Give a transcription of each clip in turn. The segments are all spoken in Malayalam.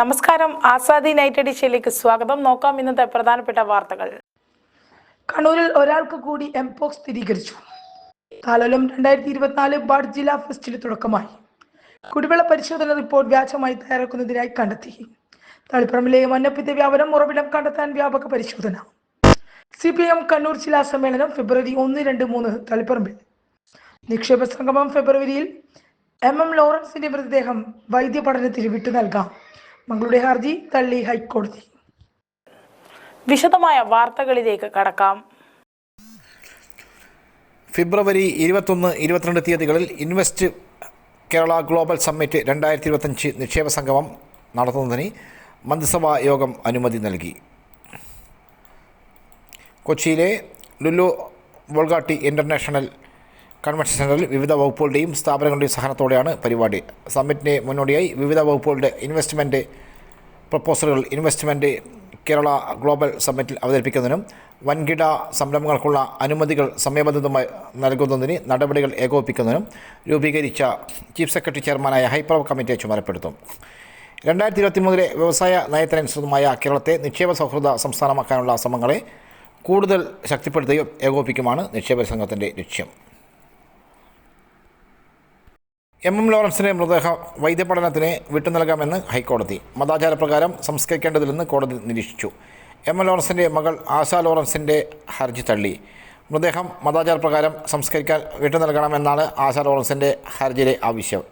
നമസ്കാരം. ആസാദി നൈറ്റ് എഡിഷയിലേക്ക് സ്വാഗതം. നോക്കാം ഇന്നത്തെ പ്രധാനപ്പെട്ട വാർത്തകൾ. കണ്ണൂരിൽ ഒരാൾക്ക് കൂടി എംപോക്സ് സ്ഥിരീകരിച്ചു. താലോലം രണ്ടായിരത്തി ഇരുപത്തിനാല് ബാഡ് ജില്ലാ ഫെസ്റ്റിന് തുടക്കമായി. കുടിവെള്ള പരിശോധന റിപ്പോർട്ട് വ്യാജമായി തയ്യാറാക്കുന്നതിനായി കണ്ടെത്തി. തളിപ്പറമ്പിലെ മഞ്ഞപ്പിത്ത വ്യാപനം ഉറവിടം കണ്ടെത്താൻ വ്യാപക പരിശോധന. സി പി എം കണ്ണൂർ ജില്ലാ സമ്മേളനം ഫെബ്രുവരി ഒന്ന് രണ്ട് മൂന്ന് തളിപ്പറമ്പിൽ. നിക്ഷേപ സംഗമം ഫെബ്രുവരിയിൽ എം എം ലോറൻസിന്റെ മൃതദേഹം വൈദ്യ പഠനത്തിന് വിട്ടു നൽകാം മകളുടെ ഹർജി തള്ളി ഹൈക്കോടതി. വിശദമായ വാർത്തകളിലേക്ക് കടക്കാം. ഫെബ്രുവരി ഇരുപത്തൊന്ന് ഇരുപത്തിരണ്ട് തീയതികളിൽ ഇൻവെസ്റ്റ് കേരള ഗ്ലോബൽ സമ്മിറ്റ് രണ്ടായിരത്തി ഇരുപത്തഞ്ച് നിക്ഷേപ സംഗമം നടത്തുന്നതിന് മന്ത്രിസഭാ യോഗം അനുമതി നൽകി. കൊച്ചിയിലെ ലുലു വോൾഗാട്ടി ഇന്റർനാഷണൽ കൺവെൻഷൻ സെന്ററിൽ വിവിധ വകുപ്പുകളുടെയും സ്ഥാപനങ്ങളുടെയും സഹനത്തോടെയാണ് പരിപാടി. സമ്മിറ്റിന് മുന്നോടിയായി വിവിധ വകുപ്പുകളുടെ ഇൻവെസ്റ്റ്മെന്റ് പ്രപ്പോസലുകൾ ഇൻവെസ്റ്റ്മെന്റ് കേരള ഗ്ലോബൽ സമ്മിറ്റിൽ അവതരിപ്പിക്കുന്നതിനും വൻകിട സംരംഭങ്ങൾക്കുള്ള അനുമതികൾ സമയബന്ധിതമായി നൽകുന്നതിന് നടപടികൾ ഏകോപിപ്പിക്കുന്നതിനും രൂപീകരിച്ച ചീഫ് സെക്രട്ടറി ചെയർമാനായ ഹൈപ്പവർ കമ്മിറ്റിയെ ചുമതലപ്പെടുത്തും. രണ്ടായിരത്തി ഇരുപത്തി മൂന്നിലെ വ്യവസായ നയത്തിനനുസൃതമായ കേരളത്തെ നിക്ഷേപ സൗഹൃദ സംസ്ഥാനമാക്കാനുള്ള ശ്രമങ്ങളെ കൂടുതൽ ശക്തിപ്പെടുത്തുകയും ഏകോപിപ്പിക്കുമാണ് നിക്ഷേപ സംഘത്തിന്റെ ലക്ഷ്യം. എം എം ലോറൻസിനെ മൃതദേഹം വൈദ്യപഠനത്തിന് വിട്ടു നൽകാമെന്ന് ഹൈക്കോടതി. മതാചാരപ്രകാരം സംസ്കരിക്കേണ്ടതില്ലെന്ന് കോടതി നിരീക്ഷിച്ചു. എം എം ലോറൻസിന്റെ മകൾ ആശാ ലോറൻസിന്റെ ഹർജി തള്ളി. മൃതദേഹം മതാചാരപ്രകാരം സംസ്കരിക്കാൻ വിട്ടു നൽകണമെന്നാണ് ആശാ ലോറൻസിന്റെ ഹർജിയിലെ ആവശ്യം.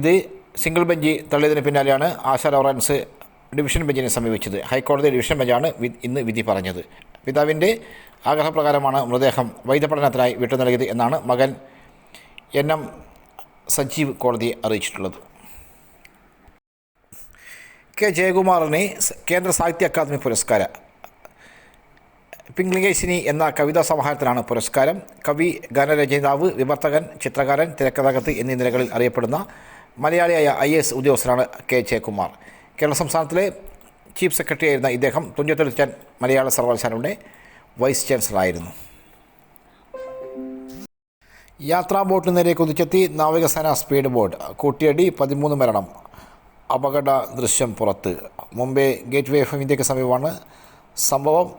ഇത് സിംഗിൾ ബെഞ്ച് തള്ളിയതിന് പിന്നാലെയാണ് ആശാ ലോറൻസ് ഡിവിഷൻ ബെഞ്ചിനെ സമീപിച്ചത്. ഹൈക്കോടതി ഡിവിഷൻ ബെഞ്ചാണ് ഇന്ന് വിധി പറഞ്ഞത്. പിതാവിന്റെ ആഗ്രഹപ്രകാരമാണ് മൃതദേഹം വൈദ്യപഠനത്തിനായി വിട്ടു നൽകിയത് എന്നാണ് മകൻ എൻ എം സജീവ് കോടതിയെ അറിയിച്ചിട്ടുള്ളത്. കെ. ജയകുമാറിന് കേന്ദ്ര സാഹിത്യ അക്കാദമി പുരസ്കാരം പിംഗ്ലിംഗേശിനി എന്ന കവിതാ സമാഹാരത്തിനാണ് പുരസ്കാരം. കവി ഗാനരചയിതാവ് വിവർത്തകൻ ചിത്രകാരൻ തിരക്കഥാകൃത്ത് എന്നീ നിലകളിൽ അറിയപ്പെടുന്ന മലയാളിയായ ഐ എസ് ഉദ്യോഗസ്ഥനാണ് കെ. ജയകുമാർ. കേരള സംസ്ഥാനത്തിലെ ചീഫ് സെക്രട്ടറി ആയിരുന്ന ഇദ്ദേഹം തുഞ്ചത്തെഴുത്തച്ഛൻ മലയാള സർവകലാശാലയുടെ വൈസ് ചാൻസലറായിരുന്നു. യാത്രാ ബോട്ടിന് നേരെ കുതിച്ചെത്തി നാവികസേന സ്പീഡ് ബോട്ട്. കൂട്ടിയടി പതിമൂന്ന് മരണം. അപകട ദൃശ്യം പുറത്ത്. മുംബൈ ഗേറ്റ് വേ ഓഫ് ഇന്ത്യയ്ക്ക് സമീപമാണ്. സംഭവം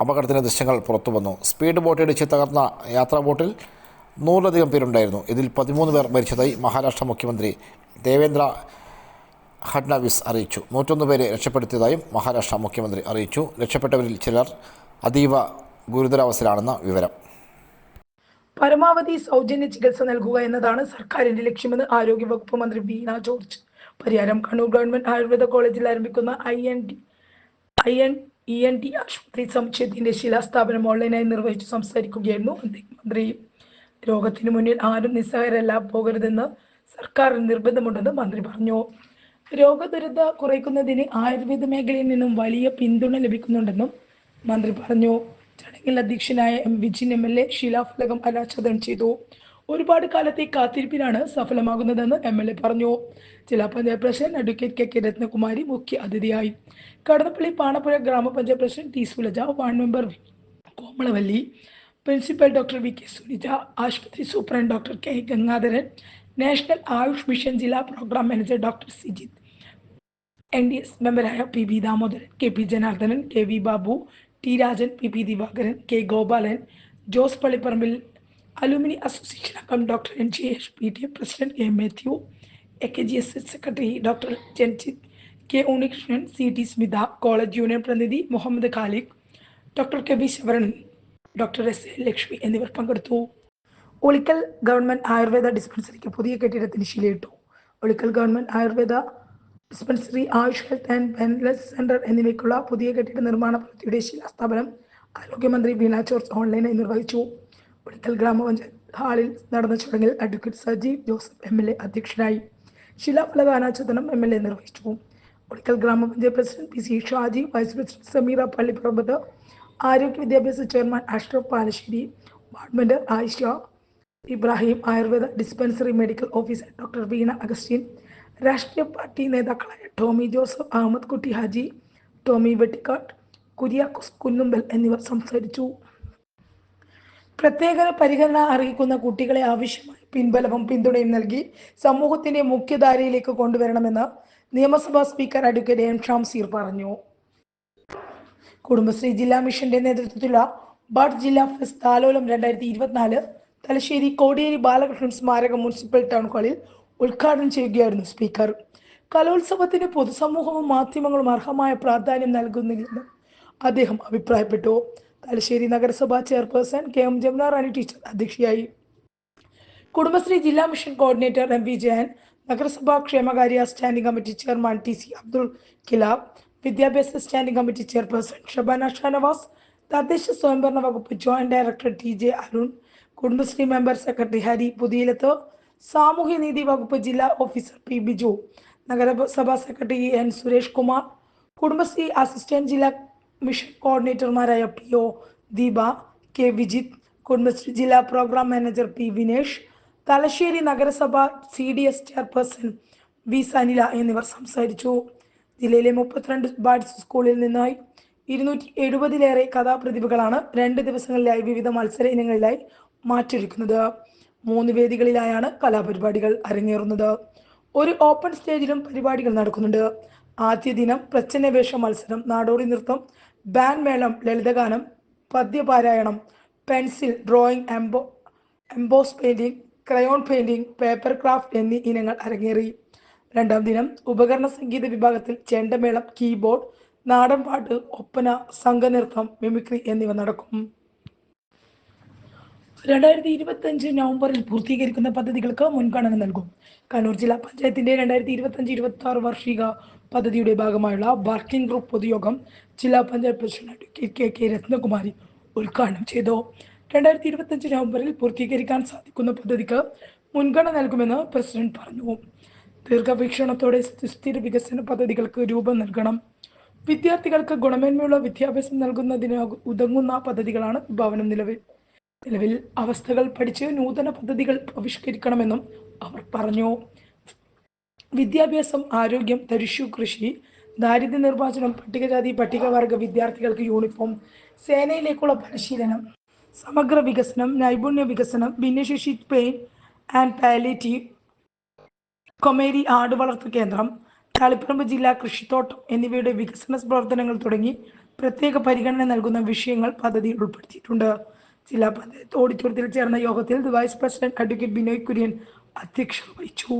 അപകടത്തിന്റെ ദൃശ്യങ്ങൾ പുറത്തു വന്നു. സ്പീഡ് ബോട്ട് ഇടിച്ച് തകർന്ന യാത്രാ ബോട്ടിൽ നൂറിലധികം പേരുണ്ടായിരുന്നു. ഇതിൽ പതിമൂന്ന് പേർ മരിച്ചതായി മഹാരാഷ്ട്ര മുഖ്യമന്ത്രി ദേവേന്ദ്ര ഫഡ്നാവിസ് അറിയിച്ചു. നൂറ്റൊന്ന് പേരെ രക്ഷപ്പെടുത്തിയതായും മഹാരാഷ്ട്ര മുഖ്യമന്ത്രി അറിയിച്ചു. രക്ഷപ്പെട്ടവരിൽ ചിലർ അതീവ ഗുരുതരാവസ്ഥയിലാണെന്ന വിവരം. പരമാവധി സൗജന്യ ചികിത്സ നൽകുക എന്നതാണ് സർക്കാരിന്റെ ലക്ഷ്യമെന്ന് ആരോഗ്യവകുപ്പ് മന്ത്രി വീണ ജോർജ്. പരിയാരം കണ്ണൂർ ഗവൺമെന്റ് ആയുർവേദ കോളേജിൽ ആരംഭിക്കുന്ന I N D I N E N T ആശുപത്രി സമുച്ചയത്തിന്റെ ശിലാസ്ഥാപനം ഓൺലൈനായി നിർവഹിച്ചു സംസാരിക്കുകയായിരുന്നു മന്ത്രി രോഗത്തിന് മുന്നിൽ ആരും നിസ്സഹായരല്ല പോകരുതെന്ന് സർക്കാരിന് നിർബന്ധമുണ്ടെന്ന് മന്ത്രി പറഞ്ഞു. രോഗദുരിത കുറയ്ക്കുന്നതിന് ആയുർവേദ മേഖലയിൽ നിന്നും വലിയ പിന്തുണ ലഭിക്കുന്നുണ്ടെന്നും മന്ത്രി പറഞ്ഞു. ചടങ്ങിൽ അധ്യക്ഷനായ M Vijin M L A ശിലാഫലകം അനാച്ഛാദനം ചെയ്തു. ഒരുപാട് കാലത്തെ കാത്തിരിപ്പിനാണ് സഫലമാകുന്നതെന്ന് എം എൽ എ പറഞ്ഞു. ജില്ലാ panchayat president advocate K K Rathnakumari മുഖ്യ അതിഥിയായി. Kadannappally Panappuzha grama panchayat president T Sulaja ward member Komalavalli principal doctor V K Sunitha ആശുപത്രി superintendent doctor K Gangadharan national Ayush mission ജില്ലാ programme manager doctor Sijith N D S മെമ്പറായ P V Damodaran K P Janardhanan K V Babu T Rajan P P Divakaran K Gopalan Jose Pallipparambil alumni association അംഗം doctor N G H P T president K Mathew A K G S S secretary doctor Janjith K Unnikrishnan C T Smitha college union പ്രതിനിധി Muhammad Khaliq doctor K B Shavaranan doctor S A Lakshmi എന്നിവർ പങ്കെടുത്തു. ഒളിക്കൽ ഗവൺമെന്റ് ആയുർവേദ ഡിസ്പെൻസറിക്ക് പുതിയ കെട്ടിടത്തിന് ശിലയിട്ടു. Olikkal government Ayurveda dispensary Ayush health and wellness centre എന്നിവയ്ക്കുള്ള പുതിയ കെട്ടിട നിർമ്മാണ പദ്ധതിയുടെ ശിലാസ്ഥാപനം ആരോഗ്യമന്ത്രി വീണ ജോർജ് ഓൺലൈനായി നിർവഹിച്ചു. ഒളിക്കൽ ഗ്രാമപഞ്ചായത്ത് ഹാളിൽ നടന്ന ചടങ്ങിൽ advocate Sajeev Joseph M L A അധ്യക്ഷനായി ശിലാഫലക അനാച്ഛാദനം എം എൽ എ നിർവഹിച്ചു. Olikkal grama panchayat president P C Shaji vice president Sameera Pallipparambath ആരോഗ്യ വിദ്യാഭ്യാസ chairman Ashraf Palassery ward member Ayisha Ibrahim Ayurveda dispensary medical officer doctor Veena Augustine രാഷ്ട്രീയ പാർട്ടി നേതാക്കളായ ടോമി ജോസഫ് അഹമ്മദ് കുട്ടി ഹാജി ടോമി വെട്ടിക്കാട്ട് കുര്യാക്കോസ് കുന്നുമ്പൽ എന്നിവർ സംസാരിച്ചു. പ്രത്യേക പരിഗണന അർഹിക്കുന്ന കുട്ടികളെ ആവശ്യമായ പിൻബലവും പിന്തുണയും നൽകി സമൂഹത്തിന്റെ മുഖ്യധാരയിലേക്ക് കൊണ്ടുവരണമെന്ന് നിയമസഭാ സ്പീക്കർ അഡ്വക്കേറ്റ് എം ഷാംസീർ പറഞ്ഞു. കുടുംബശ്രീ ജില്ലാ മിഷന്റെ നേതൃത്വത്തിലുള്ള ബഡ് ജില്ലാ ഫെസ്റ്റ് താലോലം രണ്ടായിരത്തി ഇരുപത്തിനാല് തലശ്ശേരി കോടിയേരി ബാലകൃഷ്ണൻ സ്മാരക മുനിസിപ്പൽ ടൗൺ ഹാളിൽ ഉദ്ഘാടനം ചെയ്യുകയായിരുന്നു സ്പീക്കർ. കലോത്സവത്തിന് പൊതുസമൂഹവും മാധ്യമങ്ങളും അർഹമായ പ്രാധാന്യം നൽകുന്നില്ലെന്ന് അദ്ദേഹം അഭിപ്രായപ്പെട്ടു. തലശ്ശേരി നഗരസഭാ chairperson K M Jamuna teacher അധ്യക്ഷയായി. കുടുംബശ്രീ ജില്ലാ mission coordinator M V Jayan നഗരസഭാ ക്ഷേമകാര്യ standing committee chairman T C Abdul Kilab വിദ്യാഭ്യാസ standing committee chairperson Shabana Shanavas തദ്ദേശ സ്വയംഭരണ വകുപ്പ് joint director T J Arun Kudumbashree member secretary Hari Puthiyilath സാമൂഹ്യനീതി വകുപ്പ് ജില്ലാ ഓഫീസർ പി ബിജു നഗരസഭാ secretary N Suresh Kumar Kudumbashree assistant ജില്ലാ mission കോർഡിനേറ്റർമാരായ P O Deepa K Vijith Kudumbashree ജില്ലാ programme manager P Vinesh Thalassery നഗരസഭ C D S chairperson V Sanila എന്നിവർ സംസാരിച്ചു. ജില്ലയിലെ മുപ്പത്തിരണ്ട് ബാഡ്സ് സ്കൂളിൽ നിന്നായി ഇരുന്നൂറ്റി എഴുപതിലേറെ കഥാപ്രതിഭകളാണ് രണ്ട് ദിവസങ്ങളിലായി വിവിധ മത്സര ഇനങ്ങളിലായി മാറ്റൊരുക്കുന്നത്. മൂന്ന് വേദികളിലായാണ് കലാപരിപാടികൾ അരങ്ങേറുന്നത്. ഒരു ഓപ്പൺ സ്റ്റേജിലും പരിപാടികൾ നടക്കുന്നുണ്ട്. ആദ്യ ദിനം പ്രച്ഛന്നവേഷ മത്സരം നാടോടി നൃത്തം ബാൻഡ് മേളം ലളിതഗാനം പദ്യപാരായണം pencil drawing എംബോ emboss painting crayon painting paper craft എന്നീ ഇനങ്ങൾ അരങ്ങേറി. രണ്ടാം ദിനം ഉപകരണ സംഗീത വിഭാഗത്തിൽ ചെണ്ടമേളം കീബോർഡ് നാടൻപാട്ട് ഒപ്പന സംഘനൃത്തം മിമിക്രി എന്നിവ നടക്കും. രണ്ടായിരത്തി ഇരുപത്തി അഞ്ച് നവംബറിൽ പൂർത്തീകരിക്കുന്ന പദ്ധതികൾക്ക് മുൻഗണന നൽകും. കണ്ണൂർ ജില്ലാ പഞ്ചായത്തിന്റെ രണ്ടായിരത്തി ഇരുപത്തി അഞ്ച് ഇരുപത്തി ആറ് വാർഷിക പദ്ധതിയുടെ ഭാഗമായുള്ള വർക്കിംഗ് ഗ്രൂപ്പ് പൊതുയോഗം ജില്ലാ panchayat president K K Rathnakumari ഉദ്ഘാടനം ചെയ്തു. രണ്ടായിരത്തി ഇരുപത്തി അഞ്ച് നവംബറിൽ പൂർത്തീകരിക്കാൻ സാധിക്കുന്ന പദ്ധതിക്ക് മുൻഗണന നൽകുമെന്ന് പ്രസിഡന്റ് പറഞ്ഞു. ദീർഘവീക്ഷണത്തോടെ സുസ്ഥിര വികസന പദ്ധതികൾക്ക് രൂപം നൽകണം. വിദ്യാർത്ഥികൾക്ക് ഗുണമേന്മയുള്ള വിദ്യാഭ്യാസം നൽകുന്നതിന് ഉതങ്ങുന്ന പദ്ധതികളാണ് ഭവനം നിലവിൽ നിലവിൽ അവസ്ഥകൾ പഠിച്ച് നൂതന പദ്ധതികൾ ആവിഷ്കരിക്കണമെന്നും അവർ പറഞ്ഞു. വിദ്യാഭ്യാസം ആരോഗ്യം തരിശു കൃഷി ദാരിദ്ര്യ നിർമ്മാർജനം പട്ടികജാതി പട്ടികവർഗ വിദ്യാർത്ഥികൾക്ക് യൂണിഫോം സേനയിലേക്കുള്ള പരിശീലനം സമഗ്ര വികസനം നൈപുണ്യ വികസനം ഭിന്നശേഷി പെയിൻ ആൻഡ് പാലിറ്റീവ് കൊമേരി ആട് വളർത്തു കേന്ദ്രം തളിപ്പറമ്പ് ജില്ലാ കൃഷിത്തോട്ടം എന്നിവയുടെ വികസന പ്രവർത്തനങ്ങൾ തുടങ്ങി പ്രത്യേക പരിഗണന നൽകുന്ന വിഷയങ്ങൾ പദ്ധതിയിൽ ഉൾപ്പെടുത്തിയിട്ടുണ്ട്. ജില്ലാ പഞ്ചായത്ത് ഓഡിറ്റോറിയത്തിൽ ചേർന്ന യോഗത്തിൽ vice president advocate Binoy Kurian അധ്യക്ഷത വഹിച്ചു.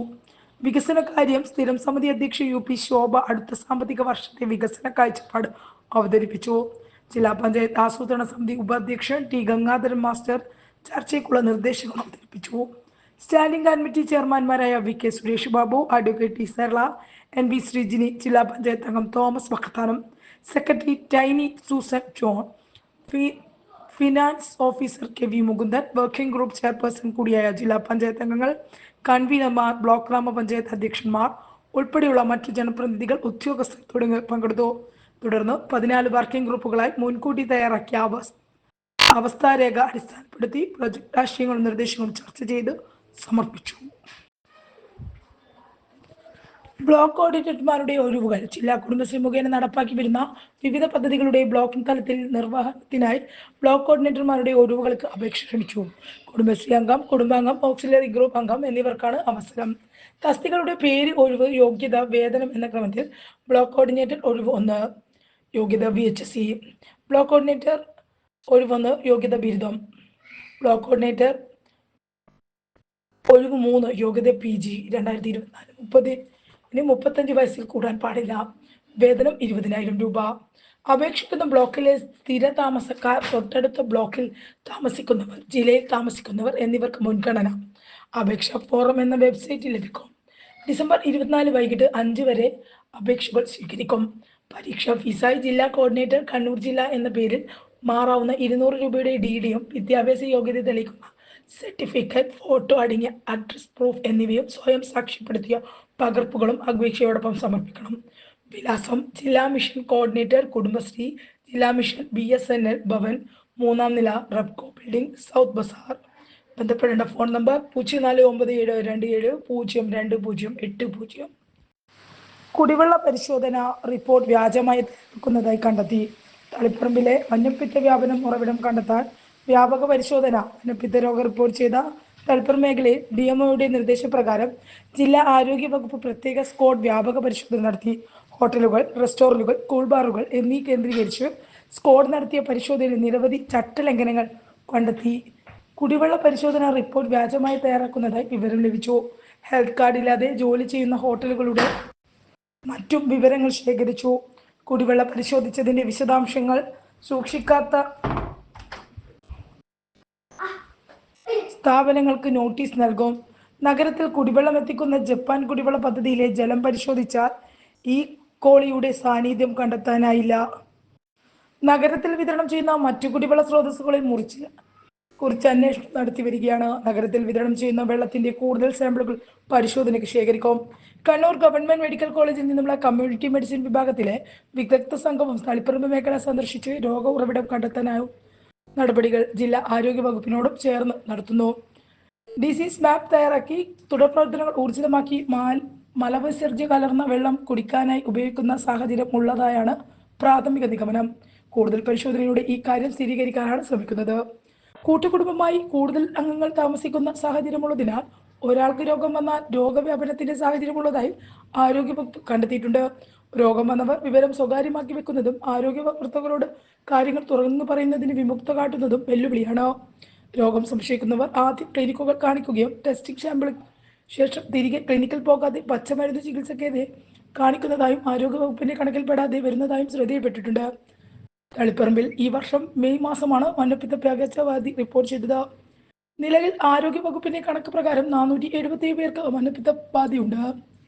വികസന കാര്യം സ്ഥിരം സമിതി അധ്യക്ഷ യു പി ശോഭ അടുത്ത സാമ്പത്തിക വർഷത്തെ വികസന കാഴ്ചപ്പാട് അവതരിപ്പിച്ചു. ജില്ലാ പഞ്ചായത്ത് ആസൂത്രണ സമിതി ഉപാധ്യക്ഷൻ ടി ഗംഗാധരൻ മാസ്റ്റർ ചർച്ചയ്ക്കുള്ള നിർദ്ദേശങ്ങൾ അവതരിപ്പിച്ചു. Standing committee ചെയർമാൻമാരായ V K Suresh Babu advocate T Sarla N V Sreejini ജില്ലാ പഞ്ചായത്ത് അംഗം Thomas Vakathanam secretary Tiny Susan John finance officer K V Mukundan working group chairperson കൂടിയായ ജില്ലാ പഞ്ചായത്ത് അംഗങ്ങൾ കൺവീനർമാർ ബ്ലോക്ക് ഗ്രാമപഞ്ചായത്ത് അധ്യക്ഷന്മാർ ഉൾപ്പെടെയുള്ള മറ്റു ജനപ്രതിനിധികൾ ഉദ്യോഗസ്ഥർ തുടങ്ങിയവർ പങ്കെടുത്തു. തുടർന്ന് പതിനാല് വർക്കിംഗ് ഗ്രൂപ്പുകളായി മുൻകൂട്ടി തയ്യാറാക്കിയ അവസ്ഥ അവസ്ഥാരേഖ അടിസ്ഥാനപ്പെടുത്തി പ്രൊജക്ട് ആശയങ്ങളും നിർദ്ദേശങ്ങളും ചർച്ച ചെയ്ത് സമർപ്പിച്ചു. ബ്ലോക്ക് ഓഡിറ്റർമാരുടെ ഒഴിവുകൾ. ജില്ലാ കുടുംബശ്രീ മുഖേന നടപ്പാക്കി വരുന്ന വിവിധ പദ്ധതികളുടെ ബ്ലോക്കിംഗ് തലത്തിൽ നിർവഹണത്തിനായി ബ്ലോക്ക് കോർഡിനേറ്റർമാരുടെ ഒഴിവുകൾക്ക് അപേക്ഷ ക്ഷണിച്ചു. കുടുംബശ്രീ അംഗം കുടുംബാംഗം ഓക്സിലറി ഗ്രൂപ്പ് അംഗം എന്നിവർക്കാണ് അവസരം. തസ്തികളുടെ പേര് ഒഴിവ് യോഗ്യത വേതനം എന്ന ക്രമത്തിൽ ബ്ലോക്ക് കോർഡിനേറ്റർ ഒഴിവ് ഒന്ന് യോഗ്യത B H C. Block coordinator ഒഴിവൊന്ന് യോഗ്യത ബിരുദം. ബ്ലോക്ക് കോർഡിനേറ്റർ ഒഴിവ് മൂന്ന് യോഗ്യത പി ജി. രണ്ടായിരത്തി ഇരുപത്തിനാല് മുപ്പത് ഇനി മുപ്പത്തഞ്ച് വയസ്സിൽ കൂടാൻ പാടില്ല. വേതനം ഇരുപതിനായിരം രൂപ. അപേക്ഷിക്കുന്ന ബ്ലോക്കിലെ സ്ഥിര താമസക്കാർ തൊട്ടടുത്ത ബ്ലോക്കിൽ താമസിക്കുന്നവർ ജില്ലയിൽ താമസിക്കുന്നവർ എന്നിവർക്ക് മുൻഗണന. അപേക്ഷ ഫോറം എന്ന വെബ്സൈറ്റിൽ ലഭിക്കും. ഡിസംബർ ഇരുപത്തിനാല് വൈകിട്ട് അഞ്ച് വരെ അപേക്ഷകൾ സ്വീകരിക്കും. പരീക്ഷാ ഫീസായി ജില്ലാ കോർഡിനേറ്റർ കണ്ണൂർ ജില്ല എന്ന പേരിൽ മാറാവുന്ന ഇരുന്നൂറ് രൂപയുടെ ഡി ഡിയും വിദ്യാഭ്യാസ യോഗ്യത തെളിയിക്കുന്ന സർട്ടിഫിക്കറ്റ് ഫോട്ടോ അടങ്ങിയ അഡ്രസ് പ്രൂഫ് എന്നിവയും സ്വയം സാക്ഷ്യപ്പെടുത്തിയ പകർപ്പുകളും അപേക്ഷയോടൊപ്പം സമർപ്പിക്കണം. വിലാസം ജില്ലാ മിഷൻ കോർഡിനേറ്റർ കുടുംബശ്രീ ജില്ലാ mission B S N L Bhavan മൂന്നാം നില റബ്കോ ബിൽഡിംഗ് സൗത്ത് ബസാർ. ബന്ധപ്പെടേണ്ട ഫോൺ നമ്പർ പൂജ്യം നാല് ഒമ്പത് ഏഴ് രണ്ട് ഏഴ് പൂജ്യം രണ്ട് പൂജ്യം എട്ട് പൂജ്യം. കുടിവെള്ള പരിശോധന റിപ്പോർട്ട് വ്യാജമായി തയ്യാറാക്കുന്നതായി കണ്ടെത്തി. തളിപ്പറമ്പിലെ മഞ്ഞപ്പിത്ത വ്യാപനം ഉറവിടം കണ്ടെത്താൻ വ്യാപക പരിശോധന മഞ്ഞപ്പിത്ത രോഗം റിപ്പോർട്ട് ചെയ്ത തളിപ്പറമ്പ് മേഖലയിൽ ഡി എംഒയുടെ നിർദ്ദേശപ്രകാരം ജില്ലാ ആരോഗ്യ വകുപ്പ് പ്രത്യേക സ്ക്വാഡ് വ്യാപക പരിശോധന നടത്തി. ഹോട്ടലുകൾ റെസ്റ്റോറന്റുകൾ കൂൾ ബാറുകൾ എന്നീ കേന്ദ്രീകരിച്ച് സ്ക്വാഡ് നടത്തിയ പരിശോധനയിൽ നിരവധി ചട്ടലംഘനങ്ങൾ കണ്ടെത്തി. കുടിവെള്ള പരിശോധന റിപ്പോർട്ട് വ്യാജമായി തയ്യാറാക്കുന്നതായി വിവരം ലഭിച്ചു. ഹെൽത്ത് കാർഡ് ഇല്ലാതെ ജോലി ചെയ്യുന്ന ഹോട്ടലുകളുടെ മറ്റും വിവരങ്ങൾ ശേഖരിച്ചു. കുടിവെള്ള പരിശോധിച്ചതിന്റെ വിശദാംശങ്ങൾ സൂക്ഷിക്കാത്ത സ്ഥാപനങ്ങൾക്ക് നോട്ടീസ് നൽകും. നഗരത്തിൽ കുടിവെള്ളം എത്തിക്കുന്ന ജപ്പാൻ കുടിവെള്ള പദ്ധതിയിലെ ജലം പരിശോധിച്ചാൽ ഈ കോളിയുടെ സാന്നിധ്യം കണ്ടെത്താനായില്ല. നഗരത്തിൽ വിതരണം ചെയ്യുന്ന മറ്റു കുടിവെള്ള സ്രോതസ്സുകളിൽ മുറിച്ച് കുറിച്ച് അന്വേഷണം നടത്തി വരികയാണ്. നഗരത്തിൽ വിതരണം ചെയ്യുന്ന വെള്ളത്തിന്റെ കൂടുതൽ സാമ്പിളുകൾ പരിശോധനയ്ക്ക് ശേഖരിക്കും. കണ്ണൂർ ഗവൺമെന്റ് മെഡിക്കൽ കോളേജിൽ നിന്നുള്ള കമ്മ്യൂണിറ്റി മെഡിസിൻ വിഭാഗത്തിലെ വിദഗ്ധ സംഘവും തളിപ്പറമ്പ് മേഖല സന്ദർശിച്ച് രോഗ ഉറവിടം കണ്ടെത്താനായും നടപടികൾ ജില്ലാ ആരോഗ്യ വകുപ്പിനോടും ചേർന്ന് നടത്തുന്നു. ഡിസീസ് മാപ്പ് തയ്യാറാക്കി തുടർ പ്രവർത്തനങ്ങൾ ഊർജിതമാക്കി മാൽ മലവിസർജ്യ കലർന്ന വെള്ളം കുടിക്കാനായി ഉപയോഗിക്കുന്ന സാഹചര്യം ഉള്ളതായാണ് പ്രാഥമിക നിഗമനം. കൂടുതൽ പരിശോധനയിലൂടെ ഈ കാര്യം സ്ഥിരീകരിക്കാനാണ് ശ്രമിക്കുന്നത്. കൂട്ടുകുടുംബമായി കൂടുതൽ അംഗങ്ങൾ താമസിക്കുന്ന സാഹചര്യമുള്ളതിനാൽ ഒരാൾക്ക് രോഗം വന്നാൽ രോഗവ്യാപനത്തിന്റെ സാഹചര്യമുള്ളതായി ആരോഗ്യവകുപ്പ് കണ്ടെത്തിയിട്ടുണ്ട്. രോഗം വന്നവർ വിവരം സ്വകാര്യമാക്കി വെക്കുന്നതും ആരോഗ്യ പ്രവർത്തകരോട് കാര്യങ്ങൾ തുറന്നു പറയുന്നതിന് വിമുക്ത കാട്ടുന്നതും വെല്ലുവിളിയാണ്. രോഗം സംശയിക്കുന്നവർ ആദ്യം ക്ലിനിക്കുകൾ കാണിക്കുകയും ടെസ്റ്റിംഗ് സാമ്പിൾ ശേഷം തിരികെ ക്ലിനിക്കിൽ പോകാതെ പച്ചമരുന്ന് ചികിത്സക്കെതിരെ കാണിക്കുന്നതായും ആരോഗ്യവകുപ്പിന്റെ കണക്കിൽപ്പെടാതെ വരുന്നതായും ശ്രദ്ധയിൽപ്പെട്ടിട്ടുണ്ട്. തളിപ്പറമ്പിൽ ഈ വർഷം മെയ് മാസമാണ് മഞ്ഞപ്പിത്ത പകർച്ചവ്യാധി റിപ്പോർട്ട് ചെയ്തത്. നിലവിൽ ആരോഗ്യ വകുപ്പിന്റെ കണക്ക് പ്രകാരം നാനൂറ്റി എഴുപത്തി പേർക്ക് മഞ്ഞപ്പിത്ത ബാധയുണ്ട്.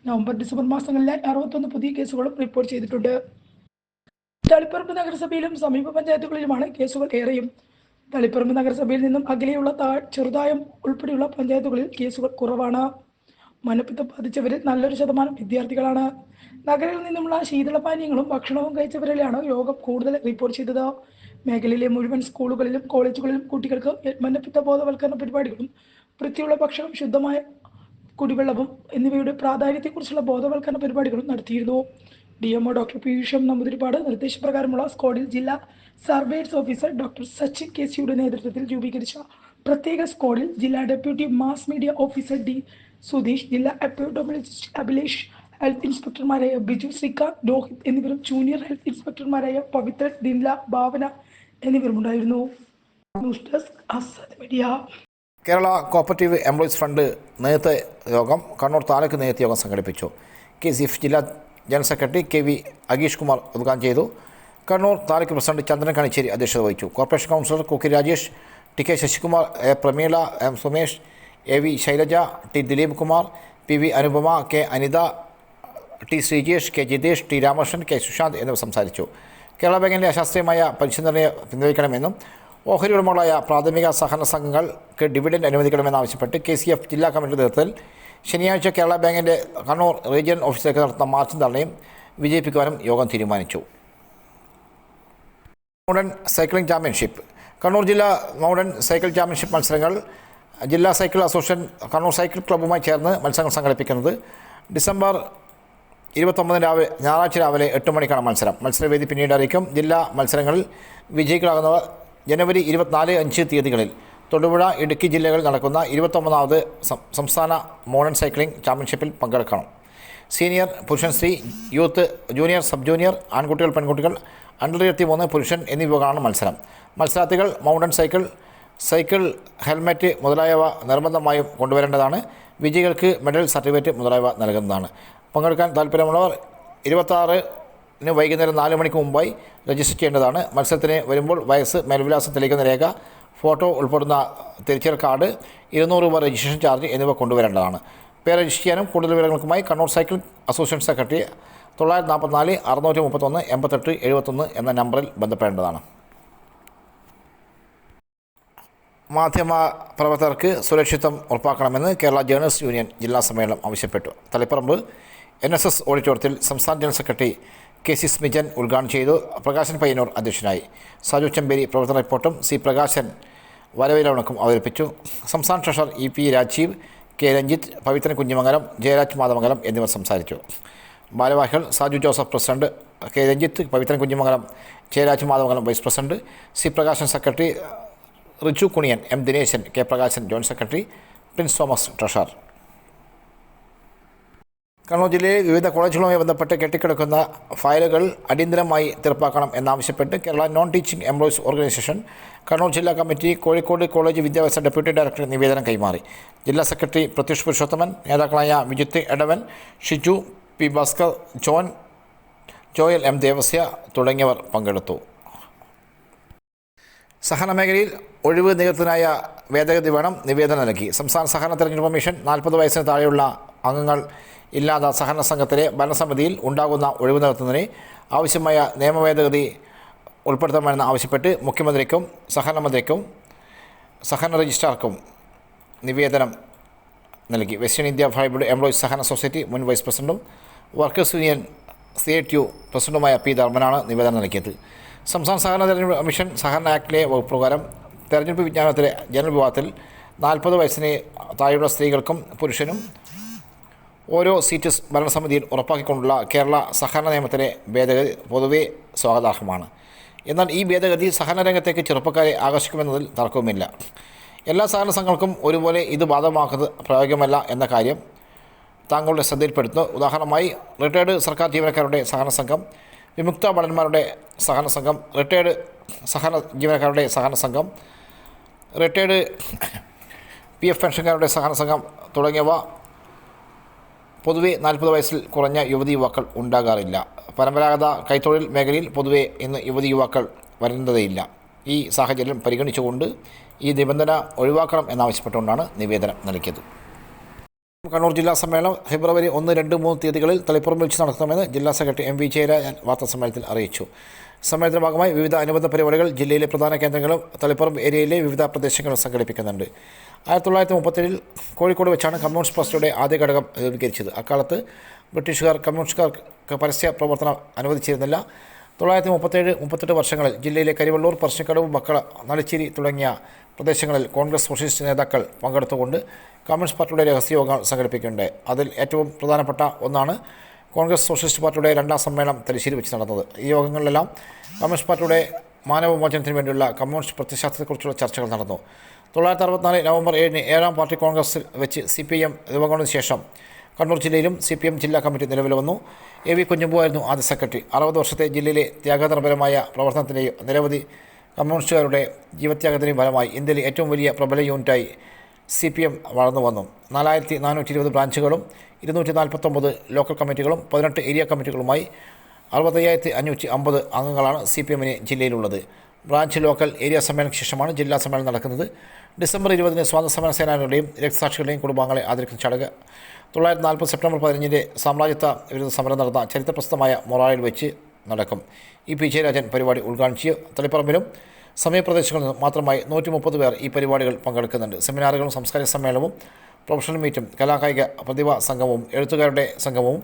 നവംബർ ഡിസംബർ മാസങ്ങളിലായി അറുപത്തൊന്ന് പുതിയ കേസുകളും റിപ്പോർട്ട് ചെയ്തിട്ടുണ്ട്. തളിപ്പറമ്പ് നഗരസഭയിലും സമീപ പഞ്ചായത്തുകളിലുമാണ് കേസുകൾ ഏറെയും. തളിപ്പറമ്പ് നഗരസഭയിൽ നിന്നും അകലെയുള്ള താ- ചെറുതായം ഉൾപ്പെടെയുള്ള പഞ്ചായത്തുകളിൽ കേസുകൾ കുറവാണ്. മഞ്ഞപ്പിത്തം ബാധിച്ചവരിൽ നല്ലൊരു ശതമാനം വിദ്യാർത്ഥികളാണ്. നഗരത്തിൽ നിന്നുമുള്ള ശീതളപാനീയങ്ങളും ഭക്ഷണവും കഴിച്ചവരിലാണ് രോഗം കൂടുതൽ റിപ്പോർട്ട് ചെയ്തത്. മേഖലയിലെ മുഴുവൻ സ്കൂളുകളിലും കോളേജുകളിലും കുട്ടികൾക്ക് മന്നപ്പിത്ത ബോധവൽക്കരണ പരിപാടികളും വൃത്തിയുള്ള ഭക്ഷണം ശുദ്ധമായ കുടിവെള്ളവും എന്നിവയുടെ പ്രാധാന്യത്തെക്കുറിച്ചുള്ള ബോധവൽക്കരണ പരിപാടികളും നടത്തിയിരുന്നു. D MO doctor Piyusham Namboodiripad നിർദ്ദേശപ്രകാരമുള്ള സ്ക്വാഡിൽ ജില്ലാ surveys officer doctor Sachin K സിയുടെ നേതൃത്വത്തിൽ രൂപീകരിച്ച പ്രത്യേക സ്ക്വാഡിൽ ജില്ലാ deputy mass media officer D Sudheesh ജില്ലാ എപ്പിഡോമിയോളജിസ്റ്റ് അഭിലേഷ് ഹെൽത്ത് ഇൻസ്പെക്ടർമാരായ ബിജു ശ്രീകാന്ത് രോഹിത് എന്നിവരും ജൂനിയർ ഹെൽത്ത് ഇൻസ്പെക്ടർമാരായ Pavithran Dinla Bhavana എന്നിവരുമുണ്ടായിരുന്നു. News desk Azad media. Kerala cooperative employees fund നേതൃത്വ യോഗം കണ്ണൂർ താലൂക്ക് നേതൃത്വ യോഗം സംഘടിപ്പിച്ചു. കെ സി എഫ് ജില്ലാ general secretary K V Ageesh Kumar ഉദ്ഘാടനം ചെയ്തു. കണ്ണൂർ താലൂക്ക് പ്രസിഡന്റ് ചന്ദ്രൻ കണിച്ചേരി അധ്യക്ഷത വഹിച്ചു. Corporation councillor Kukki Rajesh T K Sasikumar A Prameela M Sumesh A V Shailaja T Dileep Kumar P V Anupama K Anitha T Sreejesh K Jithesh T Ramakrishnan K Sushanth എന്നിവർ സംസാരിച്ചു. കേരള ബാങ്കിന്റെ അശാസ്ത്രീയമായ പലിശ നിർണയം പിൻവലിക്കണമെന്നും ഓഹരി ഉടമകളായ പ്രാഥമിക സഹകരണ സംഘങ്ങൾക്ക് ഡിവിഡൻഡ് അനുവദിക്കണമെന്നാവശ്യപ്പെട്ട് കെ സി എഫ് ജില്ലാ കമ്മിറ്റി നേതൃത്വത്തിൽ ശനിയാഴ്ച കേരള ബാങ്കിന്റെ കണ്ണൂർ റീജിയൻ ഓഫീസിലേക്ക് നടത്തുന്ന മാർച്ച് ധർണയും വിജയിപ്പിക്കുവാനും യോഗം തീരുമാനിച്ചു. Mountain cycling championship. കണ്ണൂർ ജില്ലാ മൗണ്ടൻ സൈക്കിൾ ചാമ്പ്യൻഷിപ്പ് മത്സരങ്ങൾ ജില്ലാ സൈക്കിൾ അസോസിയേഷൻ കണ്ണൂർ സൈക്കിൾ ക്ലബ്ബുമായി ചേർന്ന് മത്സരങ്ങൾ സംഘടിപ്പിക്കുന്നത് ഡിസംബർ ഇരുപത്തൊമ്പതിന് രാവിലെ ഞായറാഴ്ച രാവിലെ എട്ട് മണിക്കാണ് മത്സരം. മത്സരവേദി പിന്നീട് അറിയിക്കും. ജില്ലാ മത്സരങ്ങളിൽ വിജയികളാകുന്നവർ ജനുവരി ഇരുപത്തിനാല് അഞ്ച് തീയതികളിൽ തൊടുപുഴ ഇടുക്കി ജില്ലകളിൽ നടക്കുന്ന ഇരുപത്തൊമ്പതാമത് സംസ്ഥാന മോഡേൺ സൈക്ലിംഗ് ചാമ്പ്യൻഷിപ്പിൽ പങ്കെടുക്കണം. സീനിയർ പുരുഷൻ സ്ത്രീ യൂത്ത് ജൂനിയർ സബ് ജൂനിയർ ആൺകുട്ടികൾ പെൺകുട്ടികൾ അണ്ടർ ഇരുപത്തി മൂന്ന് പുരുഷൻ എന്നീ വിഭാഗമാണ് മത്സരം. മത്സരാർത്ഥികൾ മൗണ്ടൻ സൈക്കിൾ സൈക്കിൾ ഹെൽമെറ്റ് മുതലായവ നിർബന്ധമായും കൊണ്ടുവരേണ്ടതാണ്. വിജയികൾക്ക് മെഡൽ സർട്ടിഫിക്കറ്റ് മുതലായവ നൽകുന്നതാണ്. പങ്കെടുക്കാൻ താല്പര്യമുള്ളവർ ഇരുപത്താറിന് വൈകുന്നേരം നാല് മണിക്ക് മുമ്പായി രജിസ്റ്റർ ചെയ്യേണ്ടതാണ്. മത്സരത്തിന് വരുമ്പോൾ വയസ്സ് മേൽവിലാസം തെളിയിക്കുന്ന രേഖ ഫോട്ടോ ഉൾപ്പെടുന്ന തിരിച്ചറിയൽ കാർഡ് ഇരുന്നൂറ് രൂപ രജിസ്ട്രേഷൻ ചാർജ് എന്നിവ കൊണ്ടുവരേണ്ടതാണ്. പേര് രജിസ്റ്റർ ചെയ്യാനും കൂടുതൽ വിവരങ്ങൾക്കുമായി കണ്ണൂർ സൈക്കിൾ അസോസിയേഷൻ സെക്രട്ടറി തൊള്ളായിരത്തി നാൽപ്പത്തിനാല് അറുന്നൂറ്റി മുപ്പത്തൊന്ന് എൺപത്തെട്ട് എഴുപത്തൊന്ന് എന്ന നമ്പറിൽ ബന്ധപ്പെടേണ്ടതാണ്. മാധ്യമ പ്രവർത്തകർക്ക് സുരക്ഷിതം ഉറപ്പാക്കണമെന്ന് കേരള ജേർണലിസ്റ്റ് യൂണിയൻ ജില്ലാ സമ്മേളനം ആവശ്യപ്പെട്ടു. തളിപ്പറമ്പ് എൻ എസ് എസ് ഓഡിറ്റോറിയത്തിൽ സംസ്ഥാന general secretary K C Smijan ഉദ്ഘാടനം ചെയ്തു. പ്രകാശൻ പയ്യന്നൂർ അധ്യക്ഷനായി. സാജു ചെമ്പേരി പ്രവർത്തന റിപ്പോർട്ടും സി പ്രകാശൻ വരവിലവണക്കും അവതരിപ്പിച്ചു. സംസ്ഥാന treasurer E P Rajeev K Ranjith Pavithran Kunhimangalam Jayaraj Mathamangalam എന്നിവർ സംസാരിച്ചു. ഭാരവാഹികൾ Saju Joseph president K Ranjith Pavithran Kunhimangalam Jayaraj Mathamangalam vice president C Prakashan secretary Richu Kuniyan M Dineshan K Prakashan joint secretary Prince Thomas treasurer Kannur ജില്ലയിൽ വിവിധ കോളേജുകളുമായി ബന്ധപ്പെട്ട് കെട്ടിക്കിടക്കുന്ന ഫയലുകൾ അടിയന്തരമായി തീർപ്പാക്കണം എന്നാവശ്യപ്പെട്ട് Kerala non teaching employees organisation Kannur ജില്ലാ കമ്മിറ്റി കോഴിക്കോട് കോളേജ് വിദ്യാഭ്യാസ ഡെപ്യൂട്ടി ഡയറക്ടർ നിവേദനം കൈമാറി. ജില്ലാ സെക്രട്ടറി പ്രത്യുഷ് പുരുഷോത്തമൻ നേതാക്കളായ Vijith Edavan Shiju P Bhaskar John Joel M Devasya തുടങ്ങിയവർ പങ്കെടുത്തു. സഹകരണ മേഖലയിൽ ഒഴിവ് നികത്തിനായ വേദഗതി വേണം നിവേദനം നൽകി. സംസ്ഥാന സഹകരണ തെരഞ്ഞെടുപ്പ് കമ്മീഷൻ നാൽപ്പത് വയസ്സിന് താഴെയുള്ള അംഗങ്ങൾ ഇല്ലാത്ത സഹകരണ സംഘത്തിലെ ഭരണസമിതിയിൽ ഉണ്ടാകുന്ന ഒഴിവ് നികത്തുന്നതിന് ആവശ്യമായ നിയമ ഭേദഗതി ഉൾപ്പെടുത്തണമെന്ന് ആവശ്യപ്പെട്ട് മുഖ്യമന്ത്രിക്കും സഹകരണ മന്ത്രിക്കും സഹകരണ രജിസ്ട്രാർക്കും നിവേദനം നൽകി. വെസ്റ്റേൺ ഇന്ത്യ ഫൈബർഡ് എംപ്ലോയീസ് സഹകരണ സൊസൈറ്റി മുൻ വൈസ് പ്രസിഡന്റും workers union C A T U പ്രസിഡന്റുമായ പി ധർമ്മനാണ് നിവേദനം നൽകിയത്. സംസ്ഥാന സഹകരണ തെരഞ്ഞെടുപ്പ് കമ്മീഷൻ സഹകരണ ആക്ടിലെ വകുപ്പ് പ്രകാരം തെരഞ്ഞെടുപ്പ് വിജ്ഞാനത്തിലെ ജനവിഭാഗത്തിൽ വിഭാഗത്തിൽ നാൽപ്പത് വയസ്സിന് താഴെയുള്ള സ്ത്രീകൾക്കും പുരുഷനും ഓരോ സീറ്റ് ഭരണസമിതിയിൽ ഉറപ്പാക്കിക്കൊണ്ടുള്ള കേരള സഹകരണ നിയമത്തിലെ ഭേദഗതി പൊതുവെ സ്വാഗതാർഹമാണ്. എന്നാൽ ഈ ഭേദഗതി സഹകരണ രംഗത്തേക്ക് ചെറുപ്പക്കാരെ ആകർഷിക്കുമെന്നതിൽ തർക്കവുമില്ല. എല്ലാ സഹകരണ സംഘങ്ങൾക്കും ഒരുപോലെ ഇത് ബാധകമാക്കുന്നത് പ്രായോഗികമല്ല എന്ന കാര്യം താങ്കളുടെ ശ്രദ്ധയിൽപ്പെടുത്തുന്നു. ഉദാഹരണമായി റിട്ടയേർഡ് സർക്കാർ ജീവനക്കാരുടെ സഹകരണ സംഘം വിമുക്ത ഭടന്മാരുടെ സഹകരണ സംഘം റിട്ടയേർഡ് സഹകരണ ജീവനക്കാരുടെ സഹകരണ സംഘം റിട്ടയേർഡ് പി എഫ് പെൻഷൻകാരുടെ സഹകരണ സംഘം തുടങ്ങിയവ പൊതുവെ നാൽപ്പത് വയസ്സിൽ കുറഞ്ഞ യുവതി യുവാക്കൾ ഉണ്ടാകാറില്ല. പരമ്പരാഗത കൈത്തൊഴിൽ മേഖലയിൽ പൊതുവെ ഇന്ന് യുവതി യുവാക്കൾ വരുന്നതേയില്ല. ഈ സാഹചര്യം പരിഗണിച്ചുകൊണ്ട് ഈ നിബന്ധന ഒഴിവാക്കണം എന്നാവശ്യപ്പെട്ടുകൊണ്ടാണ് നിവേദനം നൽകിയത്. കണ്ണൂർ ജില്ലാ സമ്മേളനം ഫെബ്രുവരി ഒന്ന് രണ്ട് മൂന്ന് തീയതികളിൽ തളിപ്പുറം വെച്ച് നടത്തണമെന്ന് ജില്ലാ സെക്രട്ടറി എം വി ജയരാജൻ വാർത്താസമ്മേളനത്തിൽ അറിയിച്ചു. സമ്മേളനത്തിന്റെ ഭാഗമായി വിവിധ അനുബന്ധ പരിപാടികൾ ജില്ലയിലെ പ്രധാന കേന്ദ്രങ്ങളും തളിപ്പുറം ഏരിയയിലെ വിവിധ പ്രദേശങ്ങളും സംഘടിപ്പിക്കുന്നുണ്ട്. ആയിരത്തി തൊള്ളായിരത്തി മുപ്പത്തേഴിൽ കോഴിക്കോട് വെച്ചാണ് കമ്മ്യൂണിസ്റ്റ് പാർട്ടിയുടെ ആദ്യ ഘടകം രൂപീകരിച്ചത്. അക്കാലത്ത് ബ്രിട്ടീഷുകാർ കമ്മ്യൂണിസ്റ്റുകാർക്ക് പരസ്യ പ്രവർത്തനം അനുവദിച്ചിരുന്നില്ല. തൊള്ളായിരത്തി മുപ്പത്തേഴ് മുപ്പത്തെട്ട് വർഷങ്ങളിൽ ജില്ലയിലെ കരിവള്ളൂർ പറശ്ശിക്കടവ് മക്കള നളിച്ചിരി തുടങ്ങിയ പ്രദേശങ്ങളിൽ കോൺഗ്രസ് സോഷ്യലിസ്റ്റ് നേതാക്കൾ പങ്കെടുത്തുകൊണ്ട് കമ്മ്യൂണിസ്റ്റ് പാർട്ടിയുടെ രഹസ്യയോഗങ്ങൾ സംഘടിപ്പിക്കുന്നുണ്ട്. അതിൽ ഏറ്റവും പ്രധാനപ്പെട്ട ഒന്നാണ് കോൺഗ്രസ് സോഷ്യലിസ്റ്റ് പാർട്ടിയുടെ രണ്ടാം സമ്മേളനം തലശ്ശേരി വെച്ച് നടന്നത്. ഈ യോഗങ്ങളിലെല്ലാം കമ്മ്യൂണിസ്റ്റ് പാർട്ടിയുടെ മാനവമോചനത്തിന് വേണ്ടിയുള്ള കമ്മ്യൂണിസ്റ്റ് പ്രത്യശാസ്ത്രത്തെക്കുറിച്ചുള്ള ചർച്ചകൾ നടന്നു. തൊള്ളായിരത്തി അറുപത്തിനാല് നവംബർ ഏഴിന് ഏഴാം പാർട്ടി കോൺഗ്രസിൽ വെച്ച് സി പി എം രൂപം ശേഷം കണ്ണൂർ ജില്ലയിലും സി പി എം ജില്ലാ കമ്മിറ്റി നിലവിൽ വന്നു. എ വി കുഞ്ഞുമ്പുവായിരുന്നു ആദ്യ സെക്രട്ടറി. അറുപത് വർഷത്തെ ജില്ലയിലെ ത്യാഗനിർഭരമായ പ്രവർത്തനത്തിന്റെയും നിരവധി കമ്മ്യൂണിസ്റ്റുകാരുടെ ജീവത്യാഗത്തിന്റെയും ഫലമായി ഇന്ത്യയിലെ ഏറ്റവും വലിയ പ്രബല യൂണിറ്റായി സി പി എം വളർന്നു വന്നു. നാലായിരത്തി നാനൂറ്റി ഇരുപത് ബ്രാഞ്ചുകളും ഇരുന്നൂറ്റി നാൽപ്പത്തൊമ്പത് ലോക്കൽ കമ്മിറ്റികളും പതിനെട്ട് ഏരിയ കമ്മിറ്റികളുമായി അറുപത്തയ്യായിരത്തി അഞ്ഞൂറ്റി അമ്പത് അംഗങ്ങളാണ് സി പി എമ്മിന് ജില്ലയിലുള്ളത്. ബ്രാഞ്ച് ലോക്കൽ ഏരിയ സമ്മേളന ശേഷമാണ് ജില്ലാ സമ്മേളനം നടക്കുന്നത്. ഡിസംബർ ഇരുപതിന് സ്വാതന്ത്ര്യ സമര സേനാനികളുടെയും രക്തസാക്ഷികളുടെയും കുടുംബാംഗങ്ങളെ ആദരിക്കുന്ന ചടങ്ങ്. തൊള്ളായിരത്തി നാൽപ്പത് സെപ്റ്റംബർ പതിനഞ്ചിന്റെ സാമ്രാജ്യത്വ വിരുദ്ധ സമരം നടന്ന ചരിത്രപ്രസിദ്ധമായ മൊറാളിൽ വെച്ച് നടക്കും. ഇ പി ജയരാജൻ പരിപാടി ഉദ്ഘാടനം ചെയ്യും. തളിപ്പറമ്പിലും സമയപ്രദേശങ്ങളിൽ നിന്ന് മാത്രമായി നൂറ്റി മുപ്പത് പേർ ഈ പരിപാടികൾ പങ്കെടുക്കുന്നുണ്ട്. സെമിനാറുകളും സാംസ്കാരിക സമ്മേളനവും പ്രൊഫഷണൽ മീറ്റും കലാകായിക പ്രതിഭാ സംഗമവും എഴുത്തുകാരുടെ സംഗമവും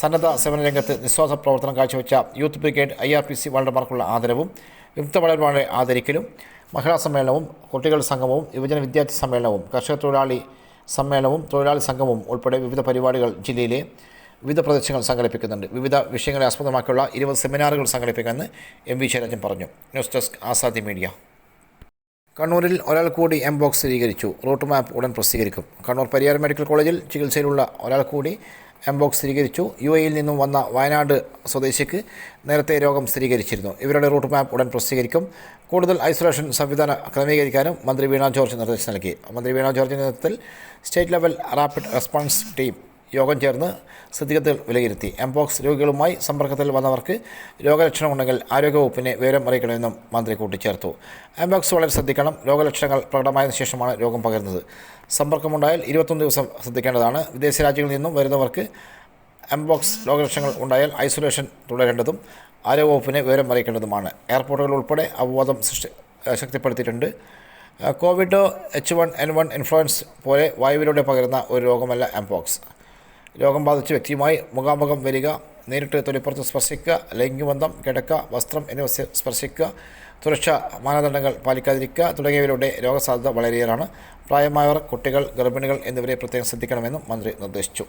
സന്നദ്ധ സേവന രംഗത്ത് നിസ്വാസ പ്രവർത്തനം കാഴ്ചവെച്ച youth brigade I R P C വളണ്ടർമാർക്കുള്ള ആദരവും വിമുക്ത വളർമാരുടെ ആദരിക്കലും മഹിളാ സമ്മേളനവും കുട്ടികൾ സംഗമവും യുവജന വിദ്യാർത്ഥി സമ്മേളനവും കർഷക തൊഴിലാളി സമ്മേളനവും തൊഴിലാളി സംഗമവും ഉൾപ്പെടെ വിവിധ പരിപാടികൾ ജില്ലയിലെ വിവിധ പ്രദേശങ്ങൾ സംഘടിപ്പിക്കുന്നുണ്ട്. വിവിധ വിഷയങ്ങളെ ആസ്പദമാക്കിയുള്ള ഇരുപത് സെമിനാറുകൾ സംഘടിപ്പിക്കുമെന്ന് എം വി ശൈലജൻ പറഞ്ഞു. News desk Azadi media. കണ്ണൂരിൽ ഒരാൾ കൂടി എം ബോക്സ് സ്ഥിരീകരിച്ചു. റൂട്ട് മാപ്പ് ഉടൻ പ്രസിദ്ധീകരിക്കും. കണ്ണൂർ പരിയാർ മെഡിക്കൽ കോളേജിൽ ചികിത്സയിലുള്ള ഒരാൾ കൂടി എം ബോക്സ് സ്ഥിരീകരിച്ചു. യു എയിൽ നിന്നും വന്ന വയനാട് സ്വദേശിക്ക് നേരത്തെ രോഗം സ്ഥിരീകരിച്ചിരുന്നു. ഇവരുടെ റൂട്ട് മാപ്പ് ഉടൻ പ്രസിദ്ധീകരിക്കും. കൂടുതൽ ഐസൊലേഷൻ സംവിധാനം ക്രമീകരിക്കാനും മന്ത്രി വീണ ജോർജ് നിർദ്ദേശം നൽകി. മന്ത്രി വീണ ജോർജിന്റെ നേതൃത്വത്തിൽ state level rapid response team യോഗം ചേർന്ന് സ്ഥിതിഗതികൾ വിലയിരുത്തി. എംപോക്സ് രോഗികളുമായി സമ്പർക്കത്തിൽ വന്നവർക്ക് രോഗലക്ഷണമുണ്ടെങ്കിൽ ആരോഗ്യവകുപ്പിനെ വിവരം അറിയിക്കണമെന്നും മന്ത്രി കൂട്ടിച്ചേർത്തു. എംപോക്സ് വളരെ ശ്രദ്ധിക്കണം. രോഗലക്ഷണങ്ങൾ പ്രകടമായതിനു ശേഷമാണ് രോഗം പകരുന്നത്. സമ്പർക്കമുണ്ടായാൽ ഇരുപത്തൊന്ന് ദിവസം ശ്രദ്ധിക്കേണ്ടതാണ്. വിദേശ രാജ്യങ്ങളിൽ നിന്നും വരുന്നവർക്ക് എംപോക്സ് രോഗലക്ഷണങ്ങൾ ഉണ്ടായാൽ ഐസൊലേഷൻ തുടരേണ്ടതും ആരോഗ്യവകുപ്പിനെ വിവരം അറിയിക്കേണ്ടതുമാണ്. എയർപോർട്ടുകൾ ഉൾപ്പെടെ അവബോധം സൃഷ്ടി ശക്തിപ്പെടുത്തിയിട്ടുണ്ട്. Covid H one N one influenza പോലെ വായുവിലൂടെ പകരുന്ന ഒരു രോഗമല്ല എംപോക്സ് രോഗം ബാധിച്ച വ്യക്തിയുമായി മുഖാമുഖം വരിക നേരിട്ട് തൊലിപ്പുറത്ത് സ്പർശിക്കുക ലൈംഗികബന്ധം കിടക്ക വസ്ത്രം എന്നിവ സ്പർശിക്കുക സുരക്ഷാ മാനദണ്ഡങ്ങൾ പാലിക്കാതിരിക്കുക തുടങ്ങിയവയിലൂടെ രോഗസാധ്യത വളരെയേറാണ്. പ്രായമായവർ കുട്ടികൾ ഗർഭിണികൾ എന്നിവരെ പ്രത്യേകം ശ്രദ്ധിക്കണമെന്നും മന്ത്രി നിർദ്ദേശിച്ചു.